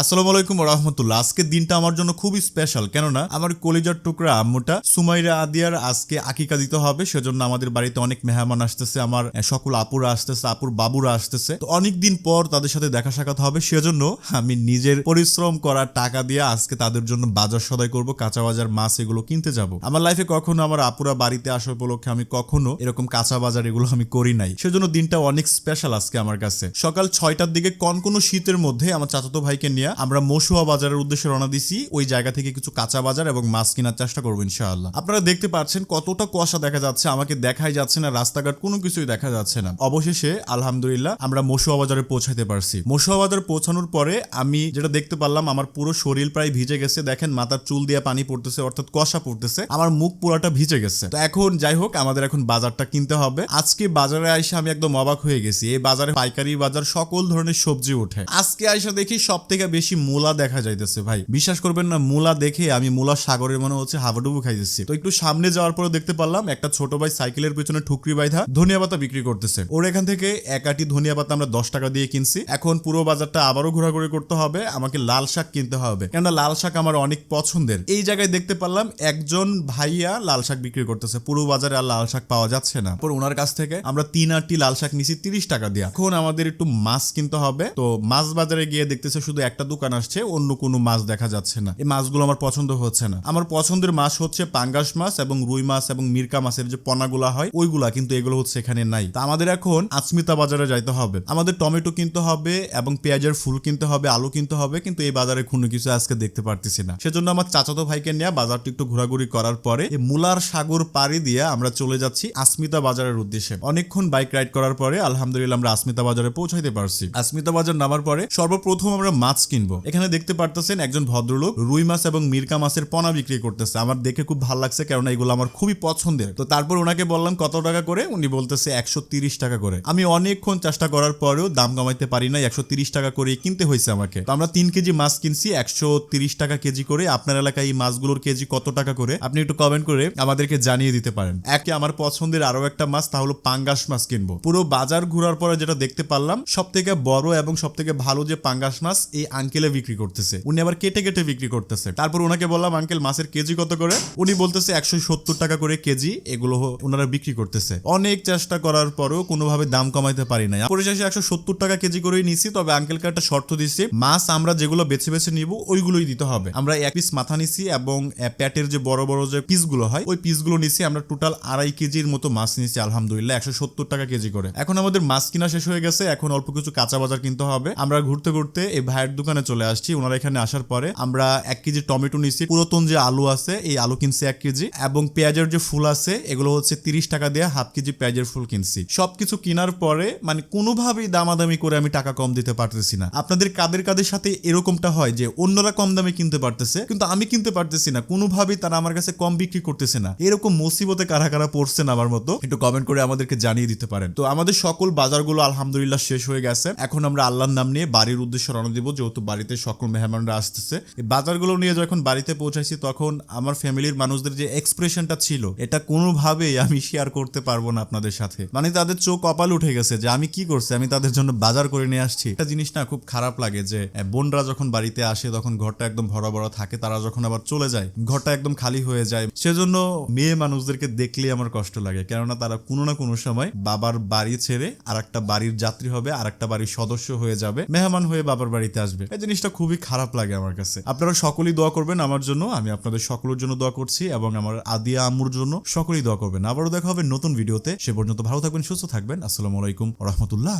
আসসালামু আলাইকুম রহমতুল্লাহ আজকের দিনটা আমার জন্য খুবই স্পেশাল কেননা আমার কলিজার টুকরা আম্মুটা সুমাইরা আদিয়ার আজকে আকিকা দিতে হবে, সেজন্য আমাদের বাড়িতে অনেক মেহমান আসতেছে, আমার সকল আপুরা আসতেছে, আপুর বাবুরা আসতেছে। তো অনেক দিন পর তাদের সাথে দেখা সাক্ষাৎ হবে, সেজন্য আমি নিজের পরিশ্রম করা টাকা দিয়ে আজকে তাদের জন্য বাজার সদাই করব কাঁচা বাজার মাছ এগুলো কিনতে যাব। আমার লাইফে কখনো আমার আপুরা বাড়িতে আসা উপলক্ষে আমি কখনো এরকম কাঁচা বাজার এগুলো আমি করি নাই। সেজন্য দিনটা অনেক স্পেশাল আজকে আমার কাছে। সকাল ছয়টার দিকে কোন কোন শীতের মধ্যে আমার চাচাতো ভাইকে নিয়ে আমরা মসুয়া বাজারের উদ্দেশ্যে রওনা দিছি। ওই জায়গা থেকে কিছু কাঁচা বাজার এবং মাছ কেনার চেষ্টা করব ইনশাআল্লাহ। আপনারা দেখতে পাচ্ছেন কতটা কুয়াশা দেখা যাচ্ছে, আমাকে দেখাই যাচ্ছে না, রাস্তাঘাট কোনো কিছুই দেখা যাচ্ছে না। অবশেষে, আলহামদুলিল্লাহ, আমরা মসুয়া বাজারে পৌঁছাতে পারছি। মসুয়া বাজার পৌঁছানোর পরে আমি যেটা দেখতে পারলাম, আমার পুরো শরীর প্রায় ভিজে গেছে। দেখেন, মাথার চুল দিয়ে পানি পড়তেছে, অর্থাৎ কুয়াশা পড়তেছে। আমার মুখ পুরাটা ভিজে গেছে। তো এখন যাই হোক, আমাদের এখন বাজারটা কিনতে হবে। আজকে বাজারে আইসা আমি একদম অবাক হয়ে গেছি। এই বাজারে পাইকারি বাজার সকল ধরনের সবজি ওঠে। আজকে আইসা দেখি সব থেকে বেশি মূলা দেখা যাইতেছে, ভাই। বিশ্বাস করবেন না, মূলা দেখে আমি মূলা সাগরের মনে হচ্ছে হাবাডুবু খাইতেছি। তো একটু সামনে যাওয়ার পরে দেখতে পারলাম, একটা ছোট ভাই সাইকেলের পেছনে ঠুকরি বাইধা ধনিয়া পাতা বিক্রি করতেছে। ওর এখান থেকে এক আটি ধনিয়া পাতা আমরা দশ টাকা দিয়ে কিনছি। এখন পুরো বাজারটা আবারও ঘোরাঘুরি করতে হবে, আমাকে লাল শাক কিনতে হবে। কেননা লাল শাক আমার অনেক পছন্দের। এই জায়গায় দেখতে পারলাম, একজন ভাইয়া লাল শাক বিক্রি করতেছে। পুরো বাজারে আর লাল শাক পাওয়া যাচ্ছে না। পর ওনার কাছ থেকে আমরা তিন আটটি লাল শাক নিছি তিরিশ টাকা দিয়ে। এখন আমাদের একটু মাছ কিনতে হবে। তো মাছ বাজারে গিয়ে দেখতেছে শুধু একটা দোকান আসছে, অন্য কোনো মাছ দেখা যাচ্ছে না। এই মাছগুলো আমার পছন্দ হচ্ছে না। আমার পছন্দের মাছ হচ্ছে পাঙ্গাস মাছ এবং রুই মাছ এবং মিরকা মাছের যে পনাগুলা হয়, ওইগুলা কিন্তু এগুলো হচ্ছে এখানে নাই। তা আমাদের এখন আচমিতা বাজারে যাইতে হবে। আমাদের টমেটো কিনতে হবে এবং পেঁয়াজের ফুল কিনতে হবে, আলু কিনতে হবে, কিন্তু এই বাজারে কোনো কিছু আজকে দেখতে পারতেছি না। সেজন্য আমার চাচাতো ভাইকে নিয়ে বাজারটি একটু ঘোরাঘুরি করার পরে মুলার সাগর পাড়ি দিয়ে আমরা চলে যাচ্ছি আসমিতা বাজারের উদ্দেশ্যে। অনেকক্ষণ বাইক রাইড করার পরে আলহামদুলিল্লাহ আমরা আসমিতা বাজারে পৌঁছাইতে পারছি। আসমিতা বাজার নামার পরে সর্বপ্রথম আমরা মাছ কিনবো। এখানে দেখতে পারতেছেন একজন ভদ্রলোক রুই মাছ এবং মিরকা মাছের পনা বিক্রি করতেছে। আমার দেখে খুব ভালো লাগছে কারণ এগুলো আমার খুবই পছন্দের। তো তারপর ওনাকে বললাম, কত টাকা করে? উনি বলতেছে, একশো টাকা করে। আমি অনেকক্ষণ চেষ্টা করার পরেও দাম কমাইতে পারি না একশো টাকা করে কিনতে হয়েছে আমাকে। তো আমরা তিন কেজি মাছ কিনছি, একশো টাকা কেজি করে। আপনার এলাকায় এই মাছগুলোর কেজি কত টাকা করে? আপনি একটু কমেন্ট করে আমাদেরকে জানিয়ে দিতে পারেন। একে আমার পছন্দের আরও একটা মাছ, তা হলো পাঙ্গাস মাছ কিনবো। পুরো বাজার ঘোরার পরে যেটা দেখতে পারলাম সব থেকে বড় এবং সব থেকে ভালো যে পাঙ্গাস মাছ, এই আঙ্কেলে বিক্রি করতেছে। উনি আবার কেটে কেটে বিক্রি করতেছে। তারপর ওনাকে বললাম, আঙ্কেল, মাছের কেজি কত করে? উনি বলতেছে, একশো সত্তর টাকা করে কেজি এগুলো ওনারা বিক্রি করতেছে। অনেক চেষ্টা করার পরেও কোনোভাবে দাম কমাইতে পারি না পরিশেষে একশো সত্তর টাকা কেজি করেই নিছি, তবে আঙ্কেলকে একটা শর্ত দিচ্ছি মাছ আমরা যেগুলো বেছে বেছে নিব, ওইগুলোই দিতে হবে। আমরা এক পিস মাথা নিছি এবং প্যাটের যে বড় বড় যে পিসগুলো হয়, ওই পিসগুলো নিছি, আমরা টোটাল আড়াই কেজির মতো মাছ নিছি, আলহামদুলিল্লাহ, একশো সত্তর টাকা কেজি করে। এখন আমাদের মাছ কিনা শেষ হয়ে গেছে, এখন অল্প কিছু কাঁচা বাজার কিনতে হবে। আমরা ঘুরতে ঘুরতে এই ভাইয়ের দোকানে চলে আসছি। ওনারা এখানে আসার পরে আমরা এক কেজি টমেটো নিছি পুরাতন যে আলু আছে, এই আলু কিনছি এক কেজি এবং পেঁয়াজের যে ফুল আছে, এগুলো হচ্ছে তিরিশ টাকা দিয়ে হাফ কেজি পেঁয়াজের ফুল কিনছি। সবকিছু কেনার পরে মানে কোনোভাবেই দামাদামি করে আমি টাকা কম দিতে পারতেছি না। আপনাদের কাদের কাদের সাথে এরকমটা হয় যে অন্যরা কম দামে কিনতে পারতেছে, কিন্তু আমি কিনতে পারতেছি না, কোনোভাবেই তারা আমার কাছে কম বিক্রি করতেছে না। এরকম মুসিবতে কারা কারা পড়ছেন আমার মতো, একটু কমেন্ট করে আমাদেরকে জানিয়ে দিতে পারেন। তো আমাদের সকল বাজারগুলো আলহামদুলিল্লাহ শেষ হয়ে গেছে। এখন আমরা আল্লাহর নাম নিয়ে বাড়ির উদ্দেশ্যে রওনা দিব, যেহেতু বাড়িতে সকল মেহমানরা আসতেছে। বাজারগুলো নিয়ে যখন বাড়িতে পৌঁছাইছি, তখন আমার ফ্যামিলির মানুষদের যে এক্সপ্রেশনটা ছিল, এটা কোনোভাবেই আমি শেয়ার করতে পারব না আপনাদের সাথে। মানে তাদের চোখ কপাল উঠে গেছে যে আমি কি করছি, আমি তাদের জন্য বাজার করে নিয়ে আসছি। একটা জিনিস না খুব খারাপ লাগে যে বোনরা যখন বাড়িতে আসে, তখন ঘরটা একদম ভরা ভরা থাকে, তারা যখন আবার চলে যায়, ঘরটা একদম খালি হয়ে যায়। সেজন্য মেয়ে মানুষদেরকে দেখলেই আমার কষ্ট লাগে, কেননা তারা কোনো না কোনো সময় বাবার বাড়ি ছেড়ে আর একটা বাড়ির যাত্রী হবে আর একটা বাড়ির সদস্য হয়ে যাবে, মেহমান হয়ে বাবার বাড়িতে আসবে। এই জিনিসটা খুবই খারাপ লাগে আমার কাছে। আপনারা সকলেই দোয়া করবেন আমার জন্য, আমি আপনাদের সকলের জন্য দোয়া করছি এবং আমার আদিয়া আম্মুর জন্য সকলেই দোয়া করবেন। আবারও দেখা হবে নতুন ভিডিওতে। সে পর্যন্ত ভালো থাকবেন, সুস্থ থাকবেন। আসসালামু আলাইকুম রহমতুল্লাহ।